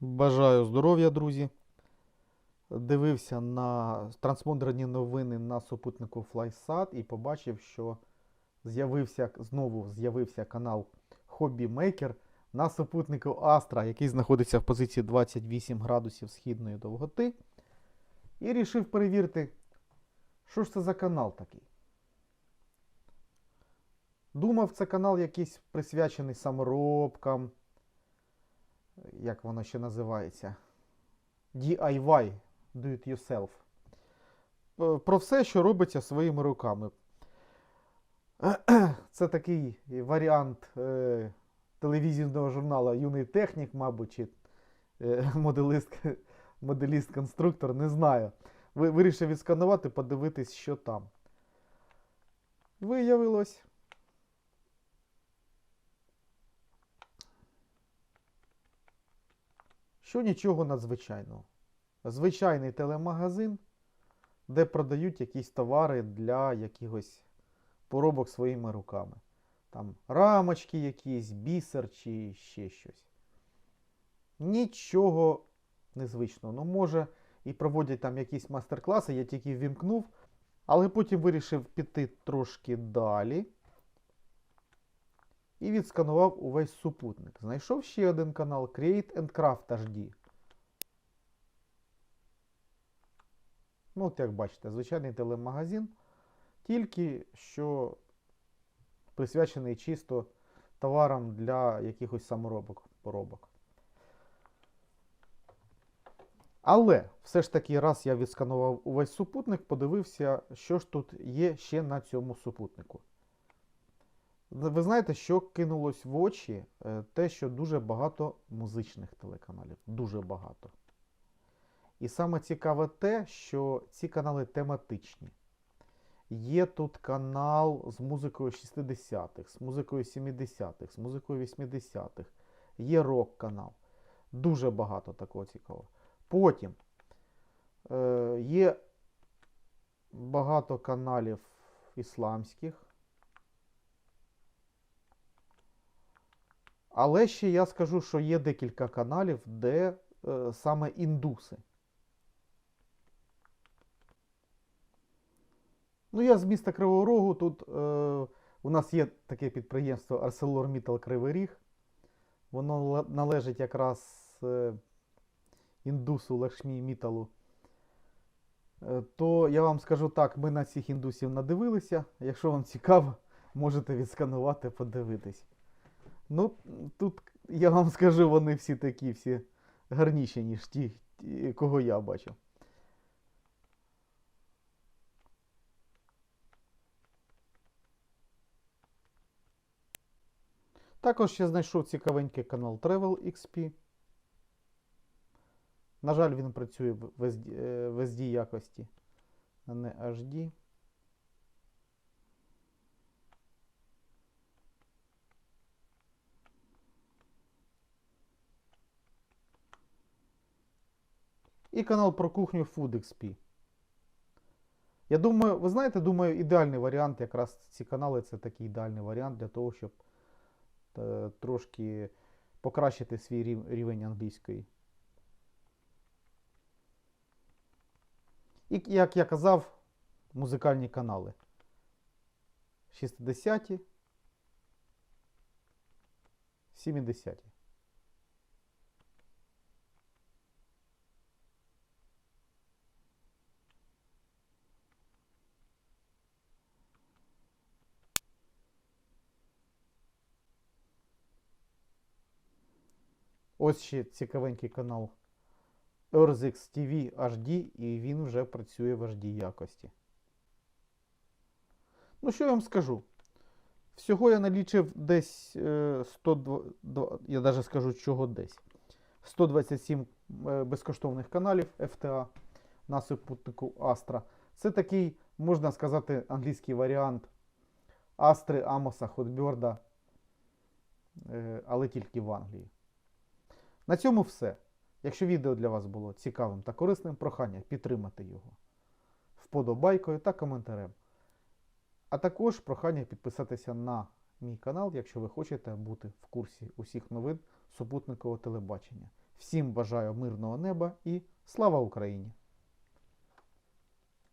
Бажаю здоров'я, друзі. Дивився на транспондерні новини на супутнику FlySat і побачив, що з'явився знову з'явився канал Hobby Maker на супутнику Astra, який знаходиться в позиції 28 градусів східної довготи. І рішив перевірити, що ж це за канал такий. Думав, це канал якийсь присвячений саморобкам, як воно ще називається? DIY, do it yourself. Е, Про все, що робиться своїми руками. Це такий варіант е, телевізійного журналу Юний технік, мабуть, чи е, моделіст-конструктор, не знаю. Вирішив відсканувати, подивитись, що там. Виявилось. Що нічого надзвичайного. Звичайний телемагазин, де продають якісь товари для якихось поробок своїми руками. Там рамочки якісь, бісер чи ще щось. Нічого незвичного. Ну, може, і проводять там якісь майстер-класи, я тільки ввімкнув, але потім вирішив піти трошки далі. І відсканував увесь супутник. Знайшов ще один канал Create and Craft HD. Ну, от як бачите, звичайний телемагазин, тільки що присвячений чисто товарам для якихось саморобок поробок. Але все ж таки, раз я відсканував увесь супутник, подивився, що ж тут є ще на цьому супутнику. Ви знаєте, що кинулось в очі? Е, Те, що дуже багато музичних телеканалів. Дуже багато. І саме цікаве те, що ці канали тематичні. Є тут канал з музикою 60-х, з музикою 70-х, з музикою 80-х. Є рок-канал. Дуже багато такого цікавого. Потім е, є багато каналів ісламських. Але ще я скажу, що є декілька каналів, де е, саме індуси. Ну, я з міста Кривого Рогу. Тут е, у нас є таке підприємство ArcelorMittal Кривий Ріг. Воно належить якраз е, індусу Лакшмі Міталу. Е, то я вам скажу так, ми на цих індусів надивилися. Якщо вам цікаво, можете відсканувати, подивитись. Ну, тут я вам скажу, вони всі такі, всі гарніші, ніж ті, ті, кого я бачив. Також я знайшов цікавенький канал Travel XP. На жаль, він працює в SD, е, якості, а не HD. І канал про кухню Food XP. Я думаю, ви знаєте, думаю, ідеальний варіант, якраз ці канали це такий ідеальний варіант для того, щоб е, трошки покращити свій рів- рівень англійської. І, як я казав, музикальні канали. 60-ті, 70-ті. Ось ще цікавенький канал EarthX TV HD, і він вже працює в HD якості. Ну, що я вам скажу? Всього я налічив десь е, 102, я навіть скажу, чого десь. 127 е, безкоштовних каналів FTA на супутнику Astra. Це такий, можна сказати, англійський варіант Астри Амоса Хотберда, е, але тільки в Англії. На цьому все. Якщо відео для вас було цікавим та корисним, прохання підтримати його вподобайкою та коментарем. А також прохання підписатися на мій канал, якщо ви хочете бути в курсі усіх новин супутникового телебачення. Всім бажаю мирного неба і слава Україні!